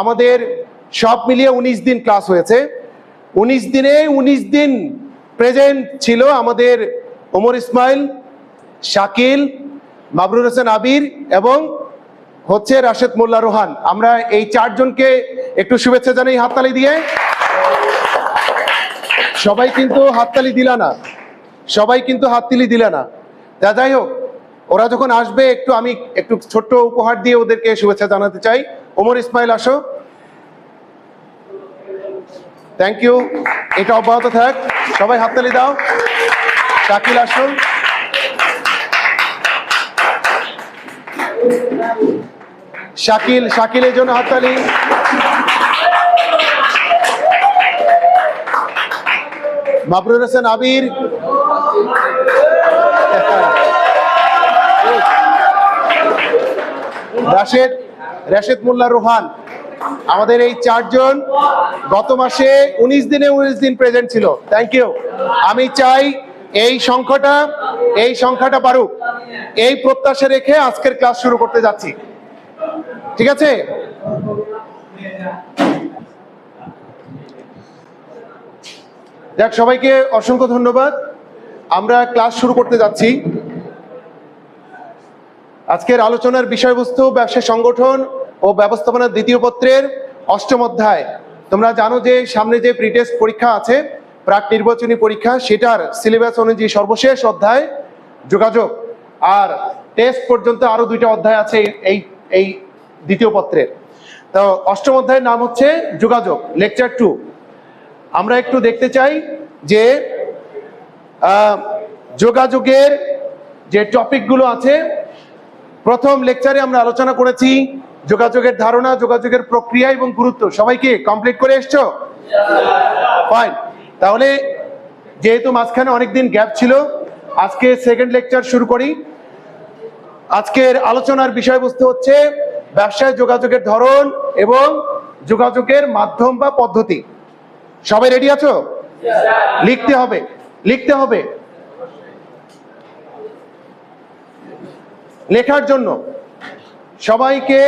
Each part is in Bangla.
আমাদের সব মিলিয়ে উনিশ দিন ক্লাস হয়েছে। উনিশ দিনে উনিশ দিন প্রেজেন্ট ছিল আমাদের ওমর ইসমাইল, শাকিল মাবরুর হোসেন আবির এবং হচ্ছে রাশেদ মোল্লা রোহান। আমরা এই চারজনকে একটু শুভেচ্ছা জানাই হাততালি দিয়ে। সবাই কিন্তু হাততালি দিলা না। সবাই কিন্তু হাততালি দিলে না। তা যাই হোক, ওরা যখন আসবে, একটু আমি একটু ছোট্ট উপহার দিয়ে ওদেরকে শুভেচ্ছা জানাতে চাই। ওমর ইসমাইল, আসো। থ্যাংক ইউ এটা অব্যাহত থাক। সবাই হাততালি দাও। শাকিল, আসো। শাকিল, শাকিলের জন্য হাততালি। মাবরুর হোসেন, আবির। রাশেদ রাশেদ মোল্লা রোহান, আমাদের এই চারজন গত মাসে উনিশ দিনে উনিশ দিন প্রেজেন্ট ছিল। থ্যাংক ইউ আমি চাই এই সংখ্যাটা এই সংখ্যাটা বাড়ুক। এই প্রত্যাশা রেখে আজকের ক্লাস শুরু করতে যাচ্ছি। ঠিক আছে? দেখ সবাইকে অসংখ্য ধন্যবাদ। আমরা ক্লাস শুরু করতে যাচ্ছি। আজকের আলোচনার বিষয়বস্তু ব্যবসা সংগঠন ও ব্যবস্থাপনার দ্বিতীয় পত্রের অষ্টম অধ্যায়। তোমরা জানো যে সামনে যে প্রিটেস্ট পরীক্ষা আছে, প্রাক নির্বাচনী পরীক্ষা, সেটার সিলেবাস অনুযায়ী সর্বশেষ অধ্যায় যোগাযোগ। আর টেস্ট পর্যন্ত আরও দুইটা অধ্যায় আছে এই এই দ্বিতীয় পত্রের। তো অষ্টম অধ্যায়ের নাম হচ্ছে যোগাযোগ লেকচার টু আমরা একটু দেখতে চাই যে যোগাযোগের যে টপিকগুলো আছে, প্রথম লেকচারে আমরা আলোচনা করেছি যোগাযোগের ধারণা, যোগাযোগের প্রক্রিয়া এবং গুরুত্ব। সবাইকে কমপ্লিট করে এসছো? ফাইন তাহলে যেহেতু মাঝখানে অনেকদিন গ্যাপ ছিল, আজকে সেকেন্ড লেকচার শুরু করি। আজকের আলোচনার বিষয়বস্তু হচ্ছে ব্যবসায় যোগাযোগের ধরন এবং যোগাযোগের মাধ্যম বা পদ্ধতি। সবাই রেডি আছো? লিখতে হবে লিখতে হবে। লেখার জন্য। সবাইকে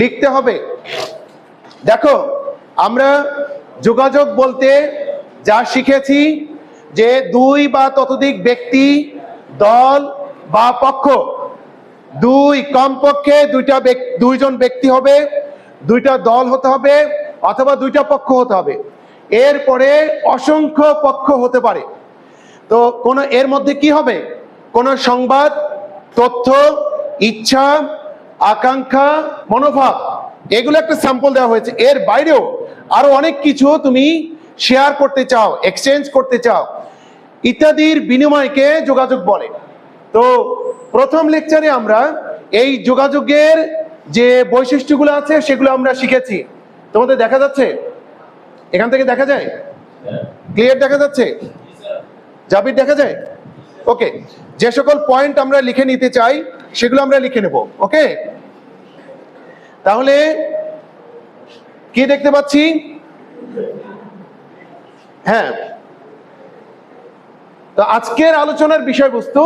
লিখতে হবে। দেখো, আমরা যোগাযোগ বলতে যা শিখেছি যে দুই বা ততোধিক ব্যক্তি, দল বা পক্ষ, দুই কমপক্ষে দুইটা দুইজন ব্যক্তি হবে, দুইটা দল হতে হবে অথবা দুইটা পক্ষ হতে হবে। এরপরে অসংখ্য পক্ষ হতে পারে। তো কোন এর মধ্যে কি হবে? কোন সংবাদ, তথ্য, ইচ্ছা আকাঙ্ক্ষা, মনোভাব, এগুলো একটা স্যাম্পল দেওয়া হয়েছে। এর বাইরেও আরও অনেক কিছু তুমি শেয়ার করতে চাও এক্সচেঞ্জ করতে চাও। ইত্যাদির বিনিময়কে যোগাযোগ বলে। তো প্রথম লেকচারে আমরা এই যোগাযোগের যে বৈশিষ্ট্যগুলো আছে, সেগুলো আমরা শিখেছি। তোমাদের দেখা যাচ্ছে? এখান থেকে দেখা যায়? ক্লিয়ার দেখা যাচ্ছে? জাবির দেখা যায়? ওকে যে সকল পয়েন্ট আমরা লিখে নিতে চাই, সেগুলো আমরা লিখে নেব। ওকে তাহলে কি দেখতে পাচ্ছি? হ্যাঁ। তো আজকের আলোচনার বিষয়বস্তু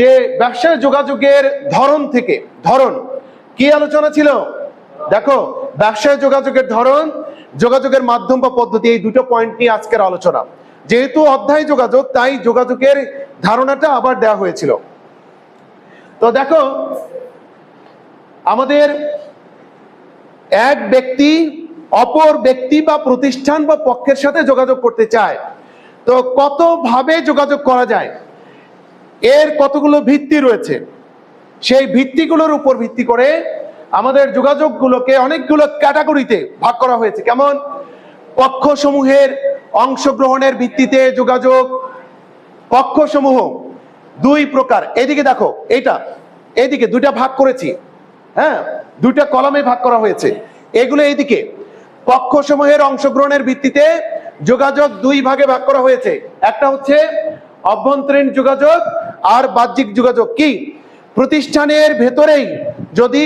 যে ব্যবসায় যোগাযোগের ধরন থেকে, ধরন, কি আলোচনা ছিল? দেখো ব্যবসায় যোগাযোগের ধরন, যোগাযোগের মাধ্যম বা পদ্ধতি, এই দুটো পয়েন্ট নিয়ে আজকের আলোচনা। যেহেতু অধ্যায় যোগাযোগ, তাই যোগাযোগের ধারণাটা আবার দেওয়া হয়েছিল। তো দেখো, আমাদের এক ব্যক্তি অপর ব্যক্তি বা প্রতিষ্ঠান বা পক্ষের সাথে যোগাযোগ করতে চায়। তো কতভাবে যোগাযোগ করা যায়? এর কতগুলো ভিত্তি রয়েছে? সেই ভিত্তিগুলোর উপর ভিত্তি করে আমাদের যোগাযোগগুলোকে অনেকগুলো ক্যাটাগরিতে ভাগ করা হয়েছে। কেমন? পক্ষসমূহের অংশগ্রহণের ভিত্তিতে যোগাযোগ, পক্ষসমূহ দুই প্রকার। এদিকে দেখো, এইটা, এদিকে দুইটা ভাগ করেছি। হ্যাঁ? দুইটা কলমে ভাগ করা হয়েছে। এগুলো এইদিকে পক্ষসমূহের অংশগ্রহণের ভিত্তিতে যোগাযোগ দুই ভাগে ভাগ করা হয়েছে। একটা হচ্ছে অভ্যন্তরীণ যোগাযোগ আর বাহ্যিক যোগাযোগ। কি? প্রতিষ্ঠানের ভেতরেই যদি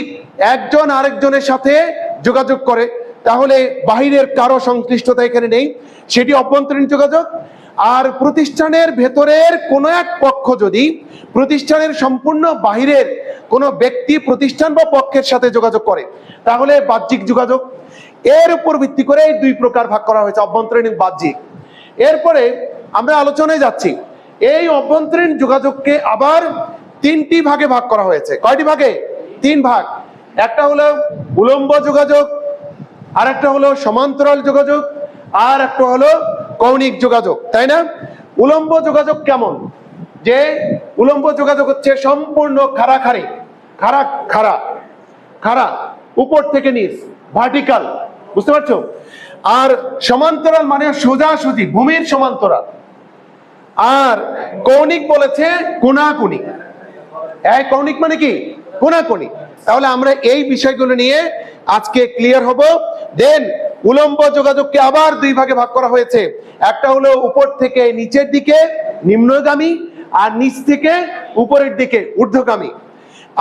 একজন আরেকজনের সাথে যোগাযোগ করে, তাহলে বাহিরের কারও সংশ্লিষ্টতা এখানে নেই। সেটি অভ্যন্তরীণ যোগাযোগ আর প্রতিষ্ঠানের ভেতরের কোনো এক পক্ষ যদি প্রতিষ্ঠানের সম্পূর্ণ বাহিরের কোনো ব্যক্তি প্রতিষ্ঠান বা পক্ষের সাথে যোগাযোগ করে, তাহলে বাহ্যিক যোগাযোগ। এর উপর ভিত্তি করে দুই প্রকার ভাগ করা হয়েছে, অভ্যন্তরীণ বাহ্যিক। এরপরে আমরা আলোচনায় যাচ্ছি, এই অভ্যন্তরীণ যোগাযোগকে আবার তিনটি ভাগে ভাগ করা হয়েছে। কয়টি ভাগে? তিন ভাগ। একটা হলো উলম্ব যোগাযোগ আর একটা হলো সমান্তরাল যোগাযোগ, আর একটা হলো কৌণিক যোগাযোগ, তাই না? উলম্ব যোগাযোগ কেমন? যে উলম্ব যোগাযোগ হচ্ছে সম্পূর্ণ খাড়াখাড়ি, খাড়া খাড়া খাড়া, উপর থেকে নিচ ভার্টিক্যাল বুঝতে পারছ? আর সমান্তরাল মানে সোজাসুজি, ভূমির সমান্তরাল। আর কৌণিক বলেছে কোনাকুনি এই কৌণিক মানে কি? কোনাকুনি তাহলে আমরা এই বিষয়গুলো নিয়ে আজকে ক্লিয়ার হব। দেন উলম্ব যোগাযোগকে আবার দুই ভাগে ভাগ করা হয়েছে। একটা হলো উপর থেকে নিচের দিকে নিম্নগামী, আর নিচ থেকে উপরের দিকে ঊর্ধ্বগামী।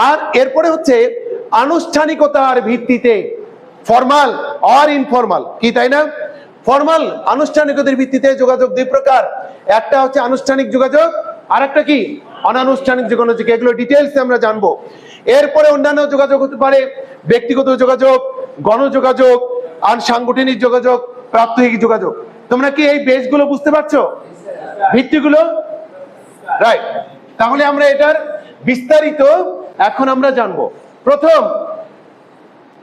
আর এরপরে হচ্ছে আনুষ্ঠানিকতার ভিত্তিতে ফর্মাল আর ইনফর্মাল। কি তাই না? ফর্মাল আনুষ্ঠানিকতার ভিত্তিতে যোগাযোগ দুই প্রকার। একটা হচ্ছে আনুষ্ঠানিক যোগাযোগ আর একটা কি? অনানুষ্ঠানিক যোগাযোগ। এগুলো ডিটেলস আমরা জানব। এরপরে অন্যান্য যোগাযোগ হতে পারে ব্যক্তিগত যোগাযোগ, গণযোগাযোগ আর সাংগঠনিক যোগাযোগ, প্রাত্যহিক যোগাযোগ। তোমরা কি এই বেসগুলো বুঝতে পারছ? ভিত্তিগুলো? রাইট তাহলে আমরা এটার বিস্তারিত এখন আমরা জানব। প্রথম,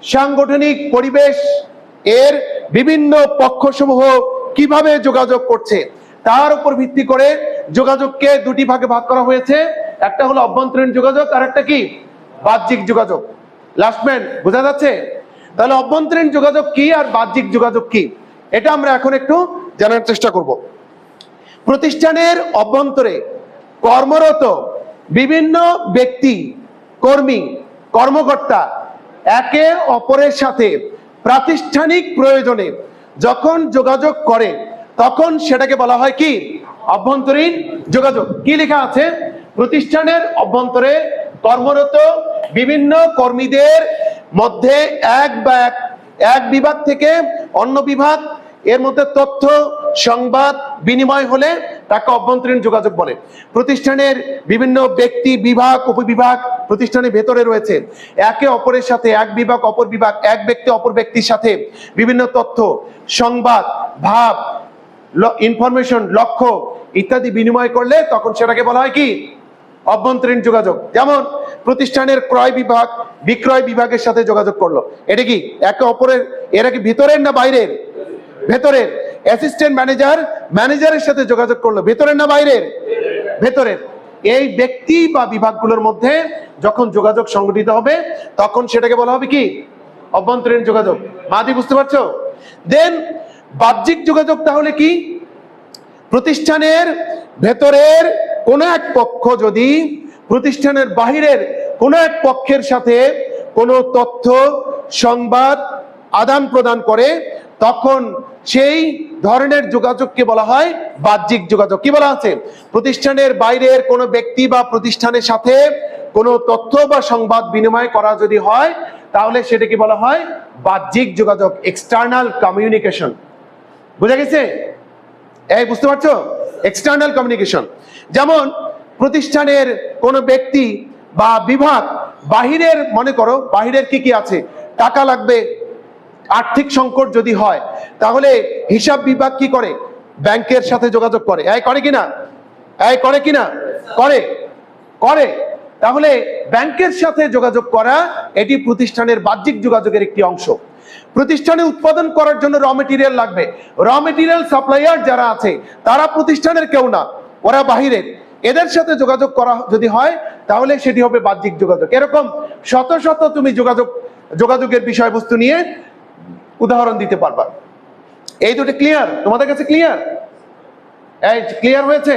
সাংগঠনিক পরিবেশ এর বিভিন্ন পক্ষসমূহ কীভাবে যোগাযোগ করছে? তার উপর ভিত্তি করে যোগাযোগকে দুটি ভাগে ভাগ করা হয়েছে। একটা হলো অভ্যন্তরীণ যোগাযোগ আর একটা কি? বাহ্যিক যোগাযোগ। লাস্টম্যান বোঝা যাচ্ছে? তাহলে অভ্যন্তরীণ যোগাযোগ কি আর বাহ্যিক যোগাযোগ কি? এটা আমরা এখন একটু জানার চেষ্টা করব। প্রতিষ্ঠানের অভ্যন্তরে কর্মরত বিভিন্ন ব্যক্তি, কর্মী, কর্মকর্তা একে অপরের সাথে প্রাতিষ্ঠানিক প্রয়োজনে যখন যোগাযোগ করে, তখন সেটাকে বলা হয় কি? অভ্যন্তরীণ যোগাযোগ। কি লেখা আছে? প্রতিষ্ঠানের অভ্যন্তরে কর্মরত বিভিন্ন কর্মীদের মধ্যে এক বা এক এক বিভাগ থেকে অন্য বিভাগ, এর মধ্যে তথ্য, সংবাদ, বিনিময় হলে তাকে অভ্যন্তরীণ যোগাযোগ বলে। প্রতিষ্ঠানের বিভিন্ন ব্যক্তি বিভাগ, উপবিভাগ প্রতিষ্ঠানের ভেতরে রয়েছে। একে অপরের সাথে এক বিভাগ, অপর বিভাগ, এক ব্যক্তি, অপর ব্যক্তির সাথে বিভিন্ন তথ্য, সংবাদ, ভাব ইনফরমেশন, লক্ষ্য ইত্যাদি বিনিময় করলে তখন সেটাকে বলা হয় কি? অভ্যন্তরীণ যোগাযোগ। যেমন প্রতিষ্ঠানের ক্রয় বিভাগ, বিক্রয় বিভাগের সাথে যোগাযোগ করল। এটা কি একে অপরের, এরা কি ভিতরের না বাইরের? ভেতরের। অ্যাসিস্ট্যান্ট ম্যানেজার ম্যানেজারের সাথে যোগাযোগ করল। ভেতরের না বাইরের? ভেতরের। এই ব্যক্তি বা বিভাগগুলোর মধ্যে যখন যোগাযোগ সংগঠিত হবে, তখন সেটাকে বলা হবে কি? অভ্যন্তরীণ যোগাযোগ। মাদি বুঝতে পারছ? দেন বাহ্যিক যোগাযোগ তাহলে কি? প্রতিষ্ঠানের ভেতরের কোন এক পক্ষ যদি প্রতিষ্ঠানের বাহিরের কোন এক পক্ষের সাথে কোনো তথ্য, সংবাদ, আদান প্রদান করে, তখন সেই ধরনের যোগাযোগকে বলা হয় বাহ্যিক যোগাযোগ। কি বলা আছে? প্রতিষ্ঠানের বাইরের কোনো ব্যক্তি বা প্রতিষ্ঠানের সাথে কোনো তথ্য বা সংবাদ বিনিময় করা যদি হয়, তাহলে সেটাকে বলা হয় বাহ্যিক যোগাযোগ এক্সটার্নাল কমিউনিকেশন বুঝা গেছে? এই, বুঝতে পারছ? এক্সটার্নাল কমিউনিকেশন যেমন, প্রতিষ্ঠানের কোনো ব্যক্তি বা বিভাগ বাহিরের, মনে করো, বাহিরের কি কি আছে? টাকা লাগবে, আর্থিক সংকট যদি হয়, তাহলে হিসাব বিভাগ কি করে? ব্যাংকের সাথে যোগাযোগ করে। এই, করে কিনা? এই, করে কিনা? করে। করে। তাহলে ব্যাংকের সাথে যোগাযোগ করা এটি প্রতিষ্ঠানের বাহ্যিক যোগাযোগের একটি অংশ। প্রতিষ্ঠানে উৎপাদন করার জন্য র মেটেরিয়াল লাগবে। র মেটেরিয়াল সাপ্লাইয়ার যারা আছে, তারা প্রতিষ্ঠানের কেউ না, ওরা বাহিরের। এদের সাথে যোগাযোগ করা যদি হয়, তাহলে সেটি হবে বাহ্যিক যোগাযোগ। এরকম শত শত তুমি যোগাযোগ, যোগাযোগের বিষয়বস্তু নিয়ে উদাহরণ দিতে পারবা। এই দুটো ক্লিয়ার তোমাদের কাছে ক্লিয়ার এই ক্লিয়ার হয়েছে?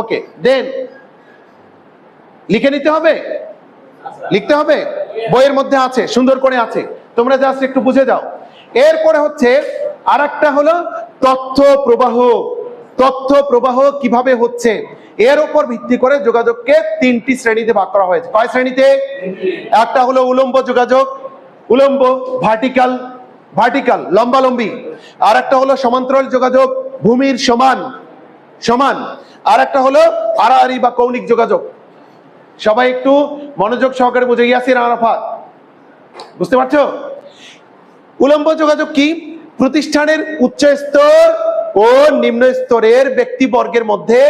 ওকে, দেন। লিখে নিতে হবে? লিখতে হবে? বইয়ের মধ্যে আছে, সুন্দর করে আছে। তোমরা জাস্ট একটু বুঝে যাও। এরপরে হচ্ছে আর একটা হলো তথ্য প্রবাহ। তথ্য প্রবাহ কীভাবে হচ্ছে? এর উপর ভিত্তি করে যোগাযোগকে তিনটি শ্রেণীতে ভাগ করা হয়েছে। কয় শ্রেণীতে? একটা হলো উলম্ব যোগাযোগ, উলম্ব ভার্টিক্যাল ভার্টিক্যাল লম্বালম্বি। আর একটা হলো সমান্তরাল যোগাযোগ, ভূমির সমান সমান। আর একটা হলো আড়াআড়ি বা কৌণিক যোগাযোগ। সবাই একটু মনোযোগ সহকারে বুঝে ইয়াসির আরাফাত। বুঝতে পারছ? উলম্ব যোগাযোগ কি? প্রতিষ্ঠানের উচ্চ স্তর ও নিম্ন স্তরের ব্যক্তিবর্গের মধ্যে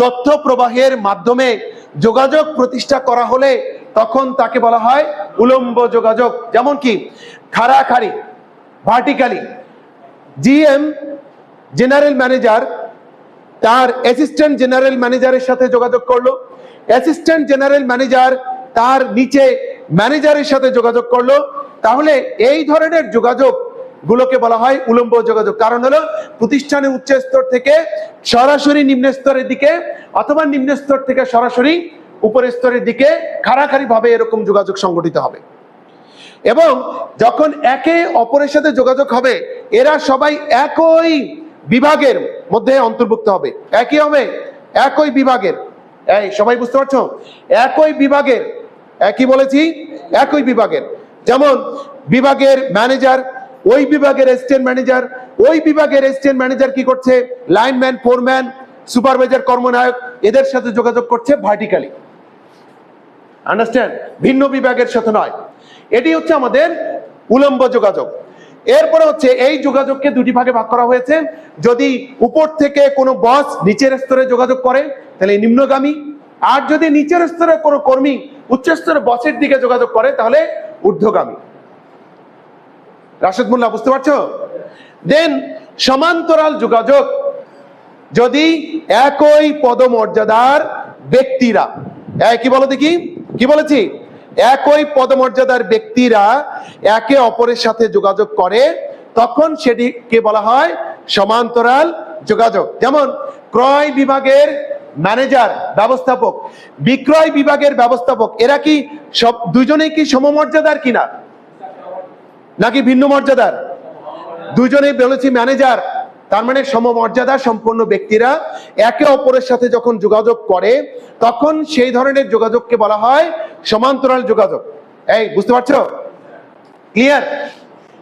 তথ্য প্রবাহের মাধ্যমে যোগাযোগ প্রতিষ্ঠা করা হলে তখন তাকে বলা হয় উলম্ব যোগাযোগ। যেমন কি? খাড়াখাড়ি ভার্টিক্যালি জিএম জেনারেল ম্যানেজার তার অ্যাসিস্ট্যান্ট জেনারেল ম্যানেজারের সাথে যোগাযোগ করল। অ্যাসিস্ট্যান্ট জেনারেল ম্যানেজার তার নিচে ম্যানেজারের সাথে যোগাযোগ করল। তাহলে এই ধরনের যোগাযোগ গুলোকে বলা হয় উলম্ব যোগাযোগ। কারণ হলো প্রতিষ্ঠানের উচ্চ স্তর থেকে সরাসরি নিম্ন স্তরের দিকে অথবা নিম্ন স্তর থেকে সরাসরি উপরের স্তরের দিকে খাড়াখাড়ি ভাবে এরকম যোগাযোগ সংগঠিত হবে। এবং যখন একে অপরের সাথে যোগাযোগ হবে, এরা সবাই একই বিভাগের মধ্যে অন্তর্ভুক্ত হবে। একই হবে? একই বিভাগের। সবাই বুঝতে পারছ? একই বিভাগের। একই বলেছি, একই বিভাগের। যেমন বিভাগের ম্যানেজার ওই বিভাগের অ্যাসিস্ট্যান্ট ম্যানেজার ওই বিভাগের অ্যাসিস্ট্যান্ট ম্যানেজার কি করছে? লাইনম্যান ফোরম্যান সুপারভাইজার কর্মনায়ক, এদের সাথে যোগাযোগ করছে ভার্টিক্যালি আন্ডারস্ট্যান্ড ভিন্ন বিভাগের সাথে নয়। এটি হচ্ছে আমাদের উলম্ব যোগাযোগ। এরপরে হচ্ছে এই যোগাযোগকে দুটি ভাগে ভাগ করা হয়েছে। যদি উপর থেকে কোনো বস নিচের স্তরে যোগাযোগ করে, তাহলে নিম্নগামী। আর যদি নিচের স্তরে কোনো কর্মী উচ্চ স্তরে বসের দিকে যোগাযোগ করে, তাহলে ঊর্ধ্বগামী। রাশেদ মোল্লা, বুঝতে পারছ? দেন সমান্তরাল যোগাযোগ। যদি একই পদমর্যাদার ব্যক্তিরা কি বলো দেখি? কি বলেছি? একই পদমর্যাদার ব্যক্তিরা একে অপরের সাথে যোগাযোগ করে, তখন সেটিকে বলা হয় সমান্তরাল যোগাযোগ। যেমন, ক্রয় বিভাগের ম্যানেজার, ব্যবস্থাপক, বিক্রয় বিভাগের ব্যবস্থাপক, এরা কি সব দুজনেই কি সমমর্যাদার কিনা? নাকি ভিন্ন মর্যাদার? দুজনেই বলেছি ম্যানেজার, তার মানে সমমর্যাদা সম্পন্ন ব্যক্তিরা একে অপরের সাথে যখন যোগাযোগ করে, তখন সেই ধরনের যোগাযোগকে বলা হয় সমান্তরাল যোগাযোগ। এই, বুঝতে পারছ? ক্লিয়ার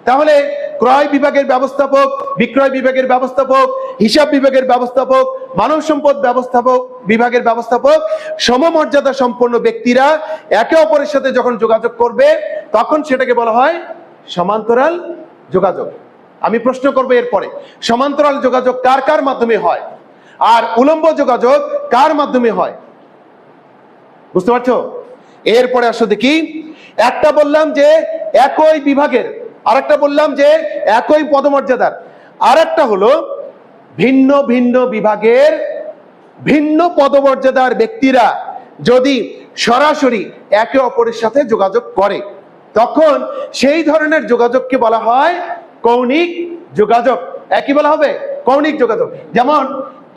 তাহলে ক্রয় বিভাগের ব্যবস্থাপক, বিক্রয় বিভাগের ব্যবস্থাপক, হিসাব বিভাগের ব্যবস্থাপক, মানব সম্পদ ব্যবস্থাপক, বিভাগের ব্যবস্থাপক, সমমর্যাদা সম্পন্ন ব্যক্তিরা একে অপরের সাথে যখন যোগাযোগ করবে, তখন সেটাকে বলা হয় সমান্তরাল যোগাযোগ। আমি প্রশ্ন করব এরপরে, সমান্তরাল যোগাযোগ কার কার মাধ্যমে হয়? আর উলম্ব যোগাযোগ কার মাধ্যমে হয়? বুঝতে পারছ? এরপরে আসো দেখি, একটা বললাম যে একই বিভাগের আরেকটা বললাম যে একই পদমর্যাদার। আর একটা হলো ভিন্ন ভিন্ন বিভাগের ভিন্ন পদমর্যাদার ব্যক্তিরা যদি সরাসরি একে অপরের সাথে যোগাযোগ করে, তখন সেই ধরনের যোগাযোগকে বলা হয় কৌণিক যোগাযোগ। একই বলা হবে? কৌণিক যোগাযোগ। যেমন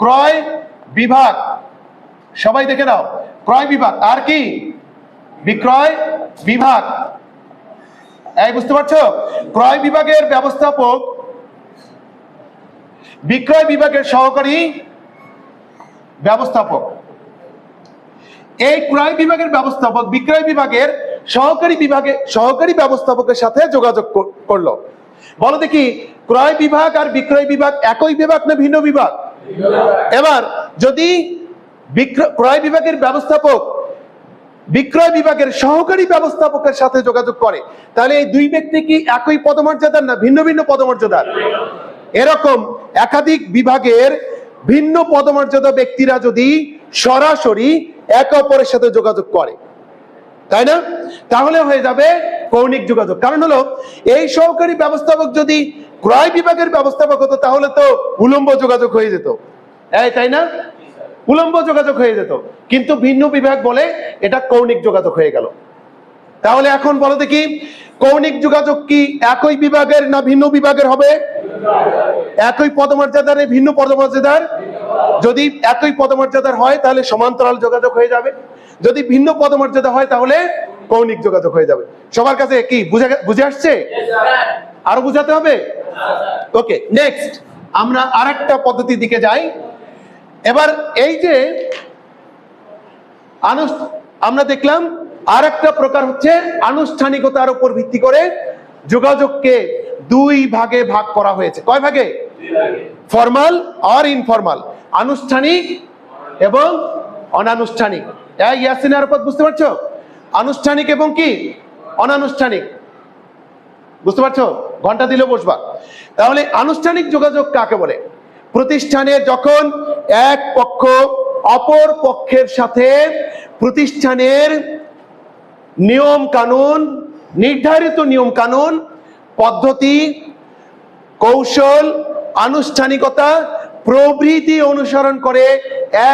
ক্রয় বিভাগ, সবাই দেখে নাও, ক্রয় বিভাগ। আর কি? বিক্রয় বিভাগ। এই বুঝতে পারছ? ক্রয় বিভাগের ব্যবস্থাপক বিক্রয় বিভাগের সহকারী ব্যবস্থাপক। এই ক্রয় বিভাগের ব্যবস্থাপক বিক্রয় বিভাগের সহকারী বিভাগে সহকারী ব্যবস্থাপকের সাথে যোগাযোগ করল। বলো দেখি ক্রয় বিভাগ আর বিক্রয় বিভাগ একই বিভাগ না ভিন্ন বিভাগ? এবার যদি ক্রয় বিভাগের ব্যবস্থাপক বিক্রয় বিভাগের সহকারী ব্যবস্থাপকের সাথে যোগাযোগ করে। তাহলে এই দুই ব্যক্তি কি একই পদমর্যাদার না ভিন্ন ভিন্ন পদমর্যাদার? এরকম একাধিক বিভাগের ভিন্ন পদমর্যাদা ব্যক্তিরা যদি সরাসরি একে অপরের সাথে যোগাযোগ করে। তাই না? তাহলে হয়ে যাবে কৌণিক যোগাযোগ। কারণ হলো, এই সহকারী ব্যবস্থাপক যদি ক্রয় বিভাগের ব্যবস্থাপক হতো, তাহলে তো উলম্ব যোগাযোগ হয়ে যেত। তাই না? উলম্ব যোগাযোগ হয়ে যেত। কিন্তু ভিন্ন বিভাগ বলে এটা কৌণিক যোগাযোগ হয়ে গেল। তাহলে এখন বলো দেখি কৌণিক যোগাযোগ কি একই বিভাগের না ভিন্ন বিভাগের হবে? একই পদমর্যাদার ভিন্ন পদমর্যাদার? যদি একই পদমর্যাদার হয় তাহলে সমান্তরাল যোগাযোগ হয়ে যাবে। যদি ভিন্ন পদমর্যাদা হয় তাহলে কৌণিক যোগাযোগ হয়ে যাবে। সবার কাছে কি বুঝে বুঝে আসছে? আরও বুঝাতে হবে? ওকে নেক্সট আমরা আরেকটা পদ্ধতির দিকে যাই। এবার এই যে আমরা দেখলাম আর একটা প্রকার হচ্ছে আনুষ্ঠানিকতার উপর ভিত্তি করে যোগাযোগকে দুই ভাগে ভাগ করা হয়েছে। কয় ভাগে? ফর্মাল আর ইনফর্মাল। আনুষ্ঠানিক এবং অনানুষ্ঠানিক। ইয়াসিনের পথ বুঝতে পারছ? আনুষ্ঠানিক এবং কি? অনানুষ্ঠানিক। বুঝতে পারছ? ঘণ্টা দিলেও বসবা। তাহলে আনুষ্ঠানিক যোগাযোগ কাকে বলে? প্রতিষ্ঠানে যখন এক পক্ষ অপর পক্ষের সাথে প্রতিষ্ঠানের নিয়ম কানুন, নির্ধারিত নিয়ম কানুন, পদ্ধতি, কৌশল, আনুষ্ঠানিকতা প্রভৃতি অনুসরণ করে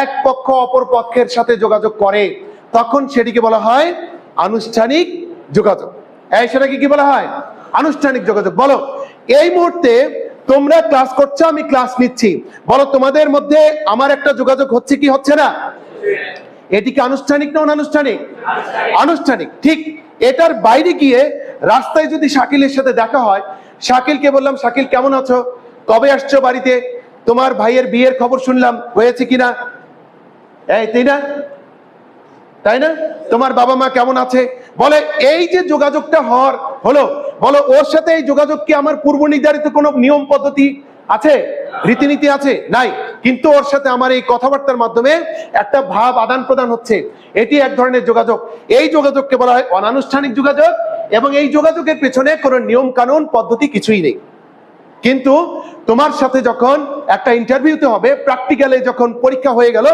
এক পক্ষ অপর পক্ষের সাথে যোগাযোগ করে, তখন সেটিকে বলা হয় আনুষ্ঠানিক যোগাযোগ। এই সেটাকে কি বলা হয়? আনুষ্ঠানিক যোগাযোগ। বলো, এই মুহূর্তে তোমরা ক্লাস করছ, আমি ক্লাস নিচ্ছি। বলো, তোমাদের মধ্যে আমার একটা যোগাযোগ হচ্ছে কি, হচ্ছে না? এটি কি আনুষ্ঠানিক না অনানুষ্ঠানিক? আনুষ্ঠানিক, ঠিক। এটার বাইরে গিয়ে রাস্তায় যদি শাকিলের সাথে দেখা হয়, শাকিলকে বললাম, শাকিল, কেমন আছো? কবে আসছো বাড়িতে? তোমার ভাইয়ের বিয়ের খবর শুনলাম, হয়েছে কিনা? এই, তাই না? তাই না? তোমার বাবা মা কেমন আছে? বলে, এই যে যোগাযোগটা হওয়ার, হলো বলো, ওর সাথে এই যোগাযোগ কি আমার পূর্ব নির্ধারিত কোনো নিয়ম পদ্ধতি আছে? রীতিনীতি আছে? নাই। কিন্তু ওর সাথে আমার এই কথাবার্তার মাধ্যমে একটা ভাব আদান প্রদান হচ্ছে। এটি এক ধরনের যোগাযোগ। এই যোগাযোগকে বলা হয় অনানুষ্ঠানিক যোগাযোগ এবং এই যোগাযোগের পেছনে কোনো নিয়ম কানুন পদ্ধতি কিছুই নেই। কিন্তু তোমার সাথে যখন একটা ইন্টারভিউতে হবে, প্র্যাকটিক্যালে যখন পরীক্ষা হয়ে গেল,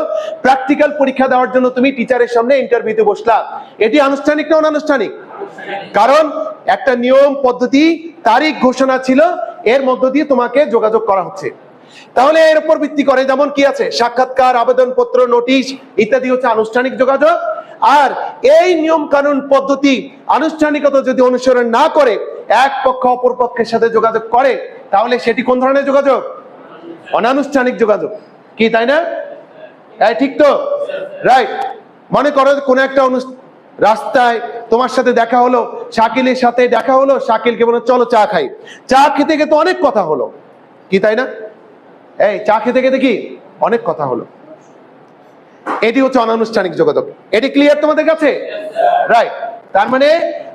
প্র্যাকটিক্যাল পরীক্ষা দেওয়ার জন্য তুমি টিচারের সামনে ইন্টারভিউতে বসলা। এটি আনুষ্ঠানিক না অনানুষ্ঠানিক? কারণ একটা নিয়ম, পদ্ধতি, তারিখ ঘোষণা ছিল, এর মধ্য দিয়ে তোমাকে যোগাযোগ করা হচ্ছে। তাহলে এর উপর ভিত্তি করে যেমন কি আছে, সাক্ষাৎকার, আবেদনপত্র, নোটিশ ইত্যাদি হচ্ছে আনুষ্ঠানিক যোগাযোগ। আর এই নিয়ম কানুন পদ্ধতি আনুষ্ঠানিকতা যদি অনুসরণ না করে, এক পক্ষ অপর পক্ষের সাথে যোগাযোগ করে, তাহলে সেটি কোন ধরনের যোগাযোগ? অনানুষ্ঠানিক যোগাযোগ। কি, তাই না? ঠিক তো? রাইট মনে করো কোন একটা অনু- রাস্তায় তোমার সাথে দেখা হলো, শাকিলের সাথে দেখা হলো, শাকিলকে বলো চলো চা খাই। চা খেতে খেতে অনেক কথা হলো। কি তাই না? এই, চা খেতে খেতে কি? অনেক কথা হলো। এটি হচ্ছে অনানুষ্ঠানিক যোগাযোগ। এটি ক্লিয়ার তোমাদের কাছে? রাইট তার মানে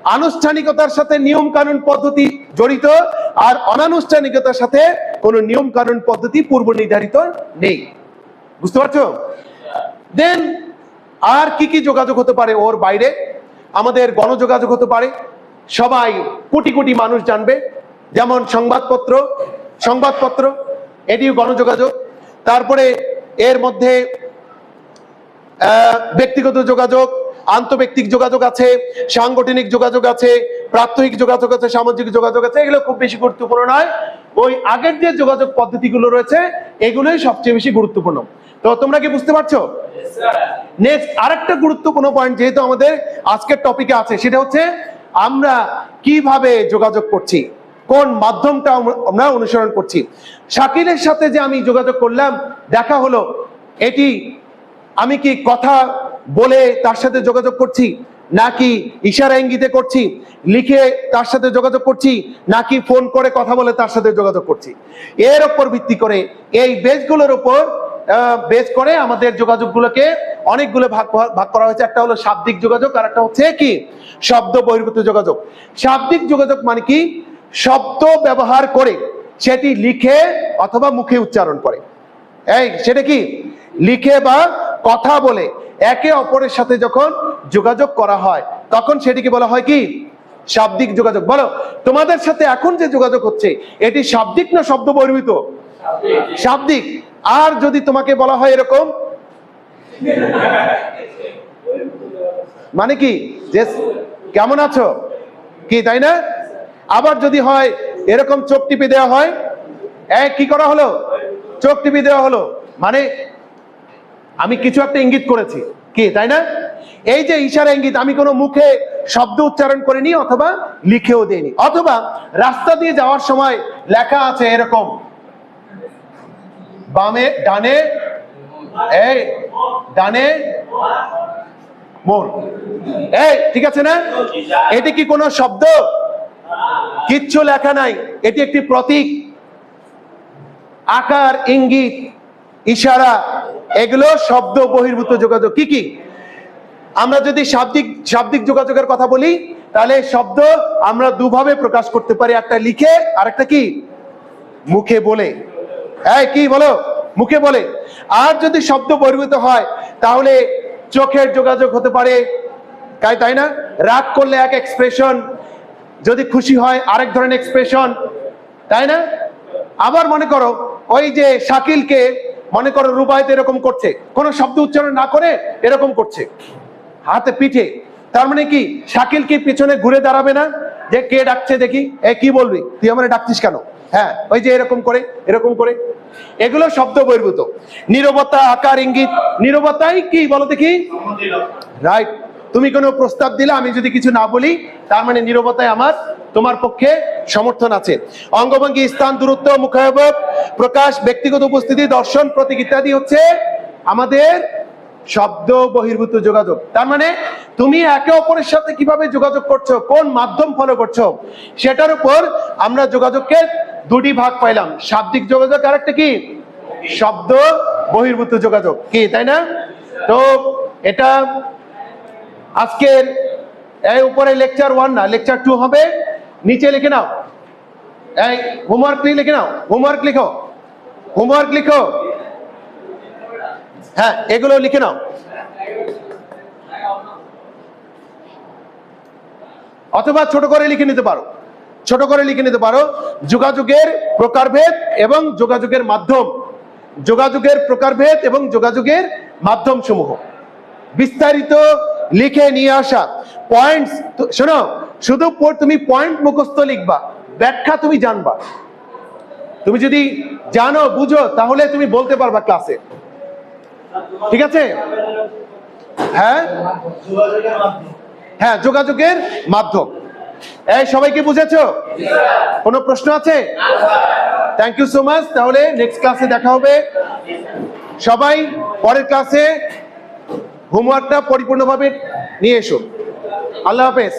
আনুষ্ঠানিকতার সাথে নিয়ম কানুন পদ্ধতি জড়িত আর অনানুষ্ঠানিকতার সাথে কোনো নিয়ম কানুন পদ্ধতি পূর্ব নির্ধারিত নেই। বুঝতে পারছ? দেন আর কি কি যোগাযোগ হতে পারে ওর বাইরে? আমাদের গণযোগাযোগ হতে পারে। সবাই কোটি কোটি মানুষ জানবে। যেমন সংবাদপত্র সংবাদপত্র, এটিও গণযোগাযোগ। তারপরে এর মধ্যে ব্যক্তিগত যোগাযোগ, আন্তঃব্যক্তিক যোগাযোগ আছে, সাংগঠনিক যোগাযোগ আছে, প্রাত্যহিক যোগাযোগ আছে, সামাজিক যোগাযোগ আছে, এগুলো খুব বেশি গুরুত্বপূর্ণ নয়। ওই আগের যে যোগাযোগ পদ্ধতিগুলো রয়েছে, এগুলোই সবচেয়ে বেশি গুরুত্বপূর্ণ। তো তোমরা কি বুঝতে পারছ? নেক্সট আরেকটা গুরুত্বপূর্ণ পয়েন্ট যেহেতু আমাদের আজকের টপিকে আছে, সেটা হচ্ছে আমরা কীভাবে যোগাযোগ করছি? কোন মাধ্যমটা আমরা- অনুসরণ করছি? শাকিলের সাথে যে আমি যোগাযোগ করলাম, দেখা হলো, এটি আমি কি কথা বলে তার সাথে যোগাযোগ করছি, নাকি ইশারা ইঙ্গিতে করছি, লিখে তার সাথে যোগাযোগ করছি, নাকি ফোন করে কথা বলে তার সাথে যোগাযোগ করছি? এর উপর ভিত্তি করে এই বেসগুলোর উপর বেস করে আমাদের যোগাযোগগুলোকে অনেকগুলো ভাগ ভাগ করা হয়েছে। একটা হলো শাব্দিক যোগাযোগ, আর একটা হচ্ছে কি? শব্দ বহির্ভূত যোগাযোগ। শাব্দিক যোগাযোগ মানে কি? শব্দ ব্যবহার করে সেটি লিখে অথবা মুখে উচ্চারণ করে। এই, সেটা কি? লিখে বা কথা বলে একে অপরের সাথে যখন যোগাযোগ করা হয়, তখন সেটিকে বলা হয় কি? শাব্দিক যোগাযোগ। বলো, তোমাদের সাথে এখন যে যোগাযোগ হচ্ছে, এটি শাব্দিক না শব্দ বহির্ভূত? শাব্দিক। আর যদি তোমাকে বলা হয় এরকম? মানে কি? যে কেমন আছো? কি, তাই না? আবার যদি হয়, এরকম চোখ টিপে দেওয়া হয়? কি করা হলো? চোখ টিপে দেওয়া হলো। মানে আমি কিছু একটা ইঙ্গিত করেছি। কি, তাই না? এই যে ইশারা ইঙ্গিত, আমি কোনো মুখে শব্দ উচ্চারণ করিনি অথবা লিখেও দেইনি। অথবা রাস্তা দিয়ে যাওয়ার সময় লেখা আছে এরকম। বামে, ডানে, এই, ডানে মোর এই, ঠিক আছে না? এটি কি কোনো শব্দ? কিচ্ছু লেখা নাই। এটি একটি প্রতীক। আকার, ইঙ্গিত, ইশারা, এগুলো শব্দ বহির্ভূত যোগাযোগ। কি কি? আমরা যদি শাব্দিক শাব্দিক যোগাযোগের কথা বলি, তাহলে শব্দ আমরা দুভাবে প্রকাশ করতে পারি। একটা লিখে আর একটা কি? মুখে বলে। এই, কি বলো? মুখে বলে। আর যদি শব্দ বহির্ভূত হয়, তাহলে চোখের যোগাযোগ হতে পারে। তাই তাই না? রাগ করলে এক এক্সপ্রেশন যদি খুশি হয় আরেক ধরনের এক্সপ্রেশন তাই না? আবার মনে করো, ওই যে শাকিলকে মনে করো রুবায়ত এরকম করছে। কোনো শব্দ উচ্চারণ না করে এরকম করছে। হাতে পিঠে। তার মানে কি? শাকিল কি পিছনে ঘুরে দাঁড়াবে না? যে কে ডাকছে দেখি। এ, কি বলবি? তুই আমার ডাকছিস কেন? হ্যাঁ ওই যে এরকম করে এরকম করে। এগুলো শব্দ বহির্ভূত। নীরবতা, আকার, ইঙ্গিত। নীরবতাই কি বলো দেখি? রাইট তুমি কোনো প্রস্তাব দিলে, আমি যদি কিছু না বলি, তার মানে নীরবতায় আমার, তোমার পক্ষে সমর্থন আছে। অঙ্গভঙ্গি, স্থান, দূরত্ব মুখায়ব প্রকাশ, ব্যক্তিগত উপস্থিতি, দর্শন, প্রতীক ইত্যাদি হচ্ছে আমাদের শব্দ বহির্ভূত যোগাযোগ। তার মানে তুমি একে অপরের সাথে কীভাবে যোগাযোগ করছ, কোন মাধ্যম ফলো করছ, সেটার উপর আমরা যোগাযোগকে দুটি ভাগ পাইলাম। শাব্দিক যোগাযোগ আর একটা কি? শব্দ বহির্ভূত যোগাযোগ। কি, তাই না? তো এটা আজকের এই উপরে লেকচার ওয়ান না লেকচার টু হবে। নিচে লিখে নাও। এই হোমওয়ার্ক লিখে নাও। হোমওয়ার্ক লিখো। হোমওয়ার্ক লিখো। হ্যাঁ এগুলো লিখে নাও। অথবা ছোট করে লিখে নিতে পারো। ছোট করে লিখে নিতে পারো। যোগাযোগের প্রকারভেদ এবং যোগাযোগের মাধ্যম। যোগাযোগের প্রকারভেদ এবং যোগাযোগের মাধ্যম সমূহ বিস্তারিত লিখে নিয়ে আসা। পয়েন্টস শোনো, শুধু তুমি পয়েন্ট মুখস্থ লিখবা, ব্যাখ্যা তুমি জানবা। তুমি যদি জানো, বুঝো, তাহলে তুমি বলতে পারবা ক্লাসে ঠিক আছে? হ্যাঁ? হ্যাঁ যোগাযোগের মাধ্যম। এই, সবাইকে বুঝেছ? কোনো প্রশ্ন আছে? থ্যাংক ইউ সো মাচ তাহলে নেক্সট ক্লাসে দেখা হবে। সবাই পরের ক্লাসে হোমওয়ার্কটা পরিপূর্ণভাবে নিয়ে এসো। আল্লাহ হাফেজ।